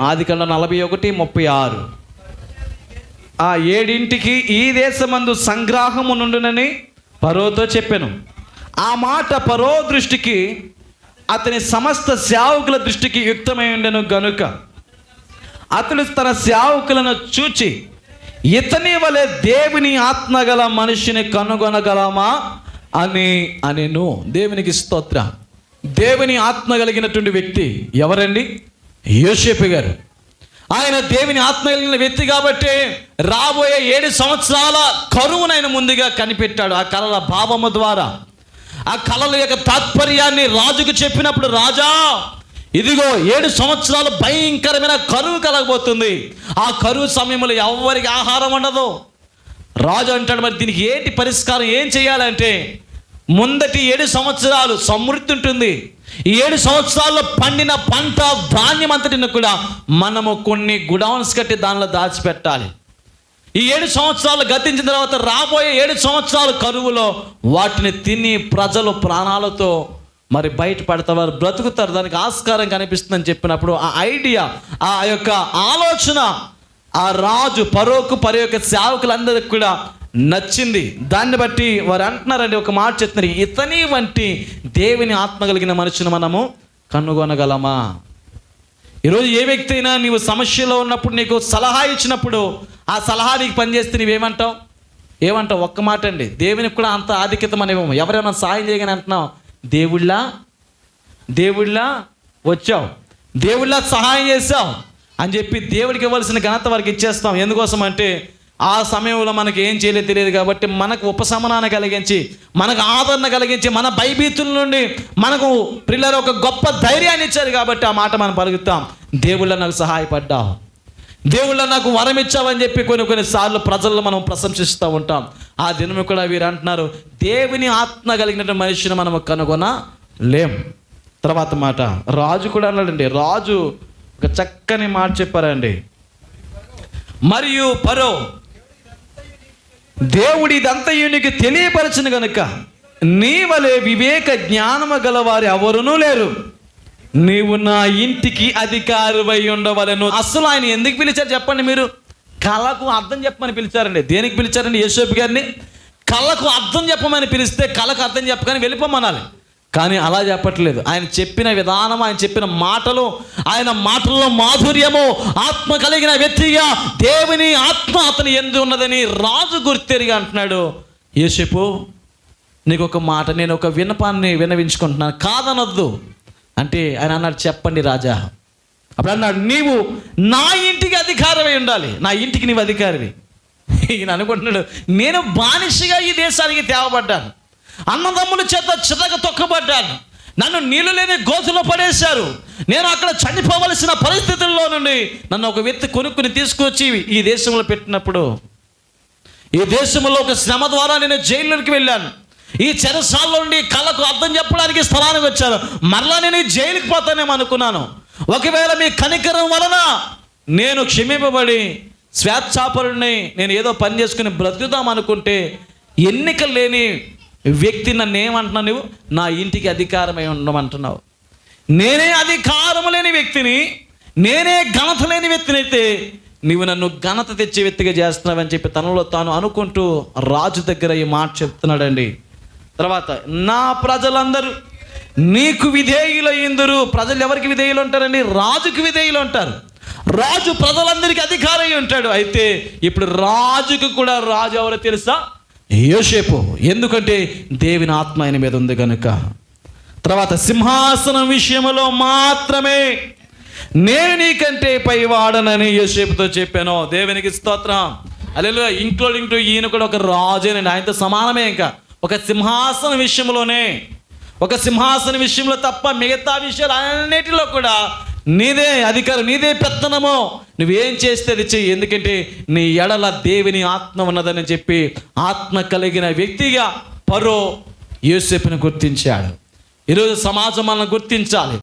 ఆది కండ నలభై ఒకటి ముప్పై ఆరు. ఆ ఏడింటికి ఈ దేశమందు సంగ్రాహము నుండునని పరోతో చెప్పాను. ఆ మాట పరో దృష్టికి అతని సమస్త సేవకుల దృష్టికి యుక్తమై ఉండెను గనుక. అతడు తన సేవకులను చూచి ఇతని వలె దేవుని ఆత్మగల మనిషిని కనుగొనగలమా? అని అనెను. దేవునికి స్తోత్ర. దేవుని ఆత్మ కలిగినటువంటి వ్యక్తి ఎవరండి? యోసేపు గారు ఆయన దేవుని ఆత్మ వెళ్ళిన వ్యక్తి కాబట్టి రాబోయే ఏడు సంవత్సరాల కరువును ఆయన ముందుగా కనిపెట్టాడు ఆ కళల భావము ద్వారా. ఆ కళల యొక్క తాత్పర్యాన్ని రాజుకు చెప్పినప్పుడు రాజా ఇదిగో ఏడు సంవత్సరాలు భయంకరమైన కరువు కలగబోతుంది. ఆ కరువు సమయంలో ఎవరికి ఆహారం ఉండదు. రాజు అంటాడు మరి దీనికి ఏంటి పరిష్కారం? ఏం చేయాలంటే ముందటి ఏడు సంవత్సరాలు సమృద్ధి ఉంటుంది. ఈ ఏడు సంవత్సరాల్లో పండిన పంట ధాన్యం అంతటిని కూడా మనము కొన్ని గుడౌన్స్ కట్టి దానిలో దాచిపెట్టాలి. ఈ ఏడు సంవత్సరాలు గతించిన తర్వాత రాబోయే ఏడు సంవత్సరాల కరువులో వాటిని తిని ప్రజలు ప్రాణాలతో మరి బయటపడతారు బ్రతుకుతారు. దానికి ఆస్కారం కనిపిస్తుందని చెప్పినప్పుడు ఆ ఐడియా ఆ యొక్క ఆలోచన ఆ రాజు పరోకు పరి యొక్క సేవకులందరికి కూడా నచ్చింది. దాన్ని బట్టి వారు అంటున్నారండి ఒక మాట చెప్తున్నారు ఇతని వంటి దేవుని ఆత్మ కలిగిన మనుషుని మనము కనుగొనగలమా? ఈరోజు ఏ వ్యక్తి అయినా నీవు సమస్యలో ఉన్నప్పుడు నీకు సలహా ఇచ్చినప్పుడు ఆ సలహా నీకు పనిచేస్తే నీవేమంటావు? ఏమంటావు? ఒక్క మాట అండి. దేవునికి కూడా అంత ఆధిక్యత మనం ఇవ్వము. ఎవరైనా సాయం చేయగానే అంటున్నావు దేవుళ్ళ దేవుళ్ళ వచ్చావు దేవుళ్ళ సహాయం చేసావు అని చెప్పి దేవుడికి ఇవ్వాల్సిన ఘనత వారికి ఇచ్చేస్తాం. ఎందుకోసం అంటే ఆ సమయంలో మనకి ఏం చేయలేదు తెలియదు కాబట్టి మనకు ఉపశమనాన్ని కలిగించి మనకు ఆదరణ కలిగించి మన భయభీతుల నుండి మనకు పిల్లలు ఒక గొప్ప ధైర్యాన్ని ఇచ్చారు కాబట్టి ఆ మాట మనం పలుకుతాం. దేవుళ్ళ నాకు సహాయపడ్డావు. దేవుళ్ళ నాకు వరం ఇచ్చావని చెప్పి కొన్ని కొన్ని సార్లు ప్రజల్లో మనం ప్రశంసిస్తూ ఉంటాం. ఆ దినము కూడా వీరు అంటున్నారు దేవుని ఆత్మ కలిగినటువంటి మనిషిని మనం కనుగొన లేం తర్వాత మాట రాజు కూడా అన్నాడండి రాజు ఒక చక్కని మాట చెప్పారండి. మరియు పరో దేవుడి ఇదంతా నీకు తెలియపరచను గనుక నీ వలె వివేక జ్ఞానము గలవారు ఎవరునూ లేరు. నీవు నా ఇంటికి అధికారివై ఉండవలను. అసలు ఆయన ఎందుకు పిలిచారు చెప్పండి మీరు? కళకు అర్థం చెప్పమని పిలిచారండి. దేనికి పిలిచారండి? యేసోపు గారిని. కళకు అర్థం చెప్పమని పిలిస్తే కళకు అర్థం చెప్పకని వెళ్ళిపోమనాలి. కానీ అలా చెప్పట్లేదు. ఆయన చెప్పిన విధానం ఆయన చెప్పిన మాటలు ఆయన మాటల్లో మాధుర్యము ఆత్మ కలిగిన వ్యక్తిగా దేవుని ఆత్మ అతని ఎందు ఉన్నదని రాజు గుర్తెరిగి అంటున్నాడు. యేసేపు నీకు ఒక మాట నేను ఒక విన్నపాన్ని వినవించుకుంటున్నాను కాదనొద్దు. అంటే ఆయన అన్నాడు చెప్పండి రాజా. అప్పుడు అన్నాడు నీవు నా ఇంటికి అధికారమై ఉండాలి. నా ఇంటికి నీవు అధికారివి. ఈయన అనుకుంటున్నాడు నేను బానిసగా ఈ దేశానికి తేవబడ్డాను. అన్నదమ్ముల చేత చితక తొక్కబడ్డాను. నన్ను నీళ్ళు లేని గోతులో పడేశారు. నేను అక్కడ చనిపోవలసిన పరిస్థితుల్లో నుండి నన్ను ఒక వ్యక్తి కొనుక్కుని తీసుకొచ్చి ఈ దేశంలో పెట్టినప్పుడు ఈ దేశంలో ఒక శ్రమ ద్వారా నేను జైల్లోకి వెళ్ళాను. ఈ చెరసాల్లో నుండి కళ్ళకు అర్థం చెప్పడానికి స్థలానికి వచ్చాను మరలా నేను ఈ జైలుకి పోతానేమో అనుకున్నాను. ఒకవేళ మీ కనికరం వలన నేను క్షమింపబడి స్వేచ్ఛాపరుడిని నేను ఏదో పని చేసుకుని బ్రతుకుదాం అనుకుంటే ఎన్నిక లేని వ్యక్తి నన్ను ఏమంటున్నావు నువ్వు? నా ఇంటికి అధికారమై ఉండమంటున్నావు. నేనే అధికారము లేని వ్యక్తిని నేనే ఘనత లేని వ్యక్తిని అయితే నీవు నన్ను ఘనత తెచ్చే వ్యక్తిగా చేస్తున్నావని చెప్పి తనలో తాను అనుకుంటూ రాజు దగ్గర ఈ మాట చెప్తున్నాడండి. తర్వాత నా ప్రజలందరూ నీకు విధేయులయ్యిందరు. ప్రజలు ఎవరికి విధేయులు ఉంటారండి? రాజుకు విధేయులు ఉంటారు. రాజు ప్రజలందరికీ అధికారమై ఉంటాడు. అయితే ఇప్పుడు రాజుకు కూడా రాజు ఎవరో తెలుసా? యోసేపు ఎందుకంటే దేవుని ఆత్మ ఆయన మీద ఉంది కనుక తర్వాత సింహాసనం విషయంలో మాత్రమే నేను నీకంటే పైవాడనని యోసేపుతో చెప్పాను. దేవునికి స్తోత్రం. అలెలు ఇంక్లూడింగ్ టు ఈయన కూడా ఒక రాజేనండి. ఆయనతో సమానమే ఇంకా. ఒక సింహాసనం విషయంలోనే. ఒక సింహాసన విషయంలో తప్ప మిగతా విషయాలు అన్నిటిలో కూడా నీదే అధికారం నీదే పెత్తనమో. నువ్వేం చేస్తే అది చెయ్యి. ఎందుకంటే నీ ఎడల దేవుని ఆత్మ ఉన్నదని చెప్పి ఆత్మ కలిగిన వ్యక్తిగా పరో యూసెఫ్ను గుర్తించాడు. ఈరోజు సమాజం మనం గుర్తించాలి.